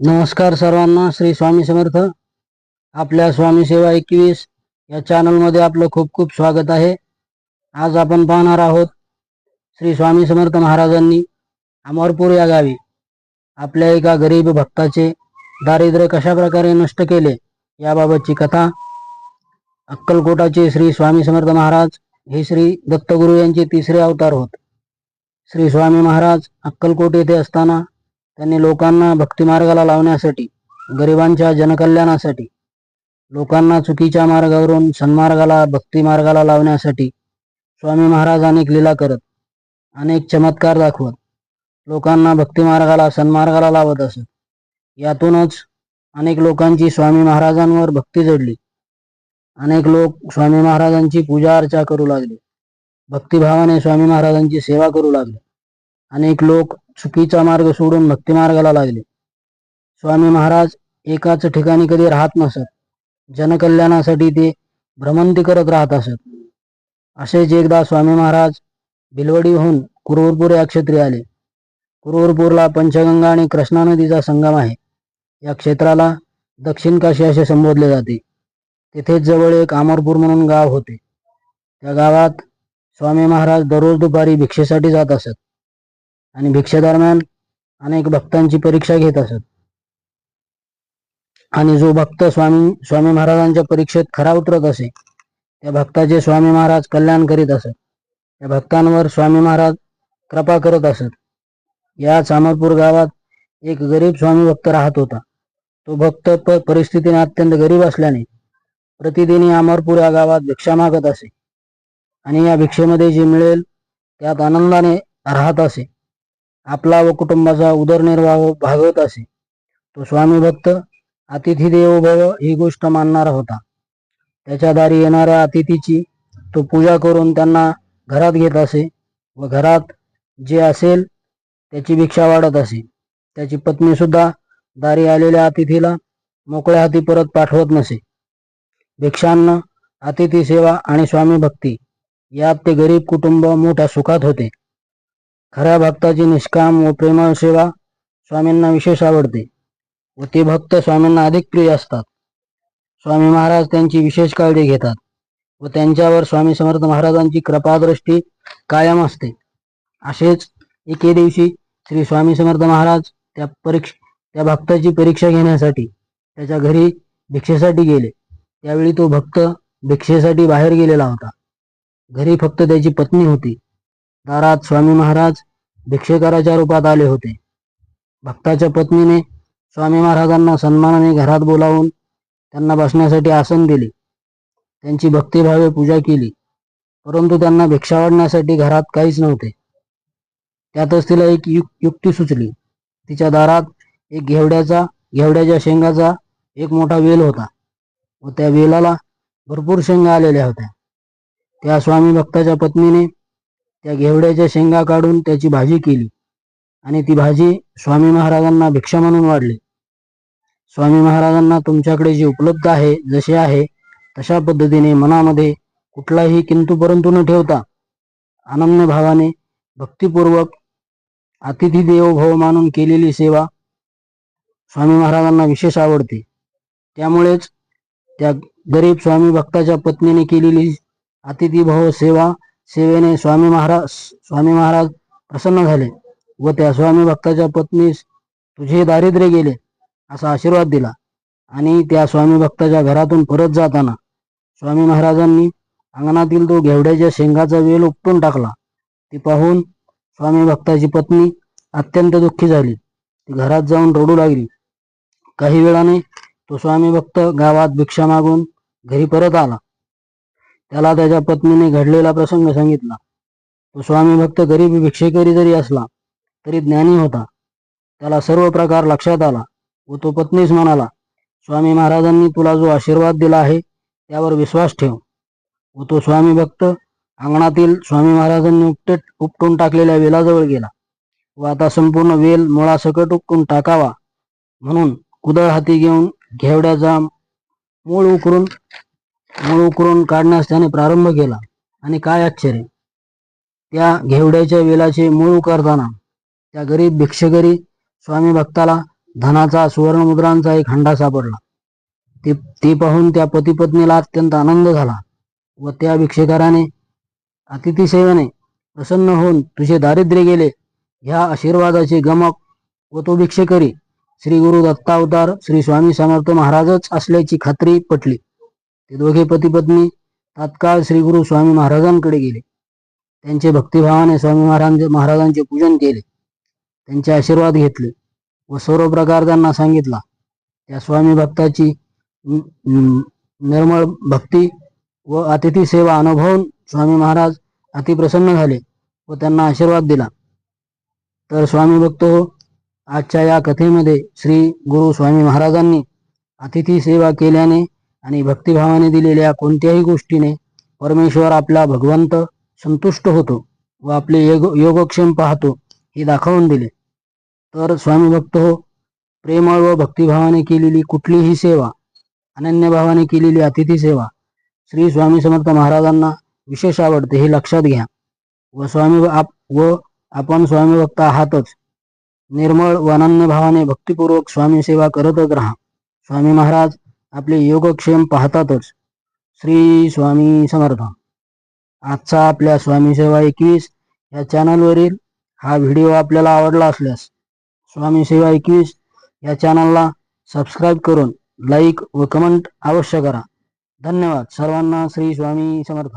नमस्कार सर्वांना श्री स्वामी समर्थ. आपल्या स्वामी सेवा एकवीस या चॅनलमध्ये आपलं खूप खूप स्वागत आहे. आज आपण पाहणार आहोत श्री स्वामी समर्थ महाराजांनी अमरपूर या गावी आपल्या एका गरीब भक्ताचे दारिद्र्य कशा प्रकारे नष्ट केले याबाबतची कथा. अक्कलकोटाचे श्री स्वामी समर्थ महाराज हे श्री दत्तगुरू यांचे तिसरे अवतार होत. श्री स्वामी महाराज अक्कलकोट येथे असताना त्यांनी लोकांना भक्तिमार्गाला लावण्यासाठी गरिबांच्या जनकल्याणासाठी लोकांना चुकीच्या मार्गावरून सन्मार्गाला भक्तिमार्गाला लावण्यासाठी स्वामी महाराज अनेक लीला करत अनेक चमत्कार दाखवत लोकांना भक्तिमार्गाला सन्मार्गाला लावत असत. यातूनच अनेक लोकांची स्वामी महाराजांवर भक्ती जडली. अनेक लोक स्वामी महाराजांची पूजा अर्चा करू लागले. भक्तिभावाने स्वामी महाराजांची सेवा करू लागले. अनेक लोक चुकीचा मार्ग सोडून भक्ती मार्गाला लागले. स्वामी महाराज एकाच ठिकाणी कधी राहत नसत. जनकल्याणासाठी ते भ्रमंती करत राहत असत. असेच एकदा स्वामी महाराज बिलवडीहून कुरवरपूर या क्षेत्री आले. कुरवरपूरला पंचगंगा आणि कृष्णा नदीचा संगम आहे. या क्षेत्राला दक्षिण काशी असे संबोधले जाते. तिथेच जवळ एक अमरपूर म्हणून गाव होते. त्या गावात स्वामी महाराज दररोज दुपारी भिक्षेसाठी जात असत. आणि भिक्षेदरम्यान अनेक भक्तांची परीक्षा घेत असत. आणि जो भक्त स्वामी स्वामी महाराजांच्या परीक्षेत खरा उतरत असे त्या भक्ताचे स्वामी महाराज कल्याण करीत असत. त्या भक्तांवर स्वामी महाराज कृपा करत असत. या चामरपूर गावात एक गरीब स्वामी भक्त राहत होता. तो भक्त परिस्थितीने अत्यंत गरीब असल्याने प्रतिदिनी अमरपूर या गावात भिक्षा मागत असे. आणि या भिक्षेमध्ये जे मिळेल त्यात आनंदाने राहत असे. आपला व कुटुंबाचा उदरनिर्वाह भागवत असे. तो स्वामी भक्त अतिथी देव भव ही गोष्ट मानणारा होता. त्याच्या दारी येणाऱ्या अतिथीची तो पूजा करून त्यांना घरात घेत असे व घरात जे असेल त्याची भिक्षा वाढत असे. त्याची पत्नी सुद्धा दारी आलेल्या अतिथीला मोकळ्या हाती परत पाठवत नसे. भिक्षान्न अतिथी सेवा आणि स्वामी भक्ती यात ते गरीब कुटुंब मोठ्या सुखात होते. खऱ्या भक्ताची निष्काम व प्रेमळ सेवा स्वामींना विशेष आवडते व ते भक्त स्वामींना अधिक प्रिय असतात. स्वामी महाराज त्यांची विशेष काळजी घेतात व त्यांच्यावर स्वामी समर्थ महाराजांची कृपादृष्टी कायम असते. असेच एके दिवशी श्री स्वामी समर्थ महाराज त्या परीक्ष त्या भक्ताची परीक्षा घेण्यासाठी त्याच्या घरी भिक्षेसाठी गेले. त्यावेळी तो भक्त भिक्षेसाठी बाहेर गेलेला होता. घरी फक्त त्याची पत्नी होती. दारात स्वामी महाराज भिक्षेकराच्या रूपात आले होते. भक्ताच्या पत्नीने स्वामी महाराजांना सन्मानाने घरात बोलावून त्यांना बसण्यासाठी आसन दिले. त्यांची भक्तिभावे पूजा केली. परंतु त्यांना भिक्षा वाढण्यासाठी घरात काहीच नव्हते. त्यातच तिला एक युक युक्ती सुचली. तिच्या दारात एक घेवड्याचा घेवड्याच्या शेंगाचा एक मोठा वेल होता व त्या वेलाला भरपूर शेंगा आलेल्या होत्या. त्या स्वामी भक्ताच्या पत्नीने त्या घेवड्याच्या शेंगा काढून त्याची भाजी केली. आणि ती भाजी स्वामी महाराजांना भिक्षा म्हणून वाढली. स्वामी महाराजांना तुमच्याकडे जे उपलब्ध आहे जसे आहे तशा पद्धतीने मनामध्ये कुठलाही किंतु परंतु न ठेवता अनन्य भावाने भक्तिपूर्वक अतिथी देवभाव भव मानून केलेली सेवा स्वामी महाराजांना विशेष आवडते. त्यामुळेच त्या गरीब स्वामी भक्ताच्या पत्नीने केलेली अतिथी भाव सेवा सेवेने स्वामी महाराज स्वामी महाराज प्रसन्न झाले व त्या स्वामी भक्ताच्या पत्नीस तुझे दारिद्र्य गेले असा आशीर्वाद दिला. आणि त्या स्वामी भक्ताच्या घरातून परत जाताना स्वामी महाराजांनी अंगणातील तो घेवड्याच्या शेंगाचा वेल उपटून टाकला. ती पाहून स्वामी भक्ताची पत्नी अत्यंत दुःखी झाली. ती घरात जाऊन रडू लागली. काही वेळाने तो स्वामी भक्त गावात भिक्षा मागून घरी परत आला. त्याला त्याच्या पत्नीने घडलेला प्रसंग सांगितला. तो स्वामी भक्त गरीब भिक्षेकरी जरी असला तरी ज्ञानी होता. त्याला सर्व प्रकार लक्षात आला व तो पत्नीस म्हणाला स्वामी महाराजांनी तुला जो आशीर्वाद दिला आहे त्यावर विश्वास ठेव. व तो स्वामी भक्त अंगणातील स्वामी महाराजांनी उपटे उपटून टाकलेल्या वेलाजवळ गेला. व आता संपूर्ण वेल मुळासकट उपटून टाकावा म्हणून कुदळ हाती घेऊन घेवड्याचा मूळ उकरून मूळ उकरून काढण्यास त्याने प्रारंभ केला. आणि काय आश्चर्य! त्या घेवड्याच्या वेलाचे मूळ उकरताना त्या गरीब भिक्षगरी स्वामी भक्ताला धनाचा सुवर्णमुद्रांचा एक हंडा सापडला. ते ते पाहून त्या पतीपत्नीला अत्यंत आनंद झाला व त्या भिक्षेकाराने अतिथीसेवाने प्रसन्न होऊन तुझे दारिद्र्य गेले. ह्या आशीर्वादाचे गमक व तो भिक्षेकरी श्री गुरु दत्तावतार श्री स्वामी समर्थ महाराजच असल्याची खात्री पटली. ते दोघे पती पत्नी तात्काळ श्री गुरु स्वामी महाराजांकडे गेले. त्यांचे भक्तिभावाने स्वामी महाराज महाराजांचे पूजन केले. त्यांचे आशीर्वाद घेतले व सर्व प्रकार त्यांना सांगितला. त्या स्वामी भक्ताची निर्मळ भक्ती व अतिथी सेवा अनुभवून स्वामी महाराज अतिप्रसन्न झाले व त्यांना आशीर्वाद दिला. तर स्वामी भक्त हो आजच्या या कथेमध्ये श्री गुरु स्वामी महाराजांनी अतिथी सेवा केल्याने आणि भक्तिभावाने दिलेल्या कोणत्याही गोष्टीने परमेश्वर आपला भगवंत संतुष्ट होतो व आपले योग योगक्षेम पाहतो हे दाखवून दिले. तर स्वामी भक्त हो प्रेमळ व भक्तिभावाने केलेली कुठलीही सेवा अनन्यभावाने केलेली अतिथी सेवा श्री स्वामी समर्थ महाराजांना विशेष आवडते हे लक्षात घ्या. व स्वामी आप व आपण स्वामी भक्त आहातच. निर्मळ व अनन्य भावाने भक्तिपूर्वक स्वामी सेवा करतच राहा. स्वामी महाराज आपले योगक्षेम पाहतातच. श्री स्वामी समर्थ. आजचा आपल्या स्वामी सेवा एकवीस या चॅनलवरील हा व्हिडिओ आपल्याला आवडला असल्यास स्वामी सेवा एकवीस या चॅनलला सबस्क्राईब करून लाईक व कमेंट अवश्य करा. धन्यवाद. सर्वांना श्री स्वामी समर्थ.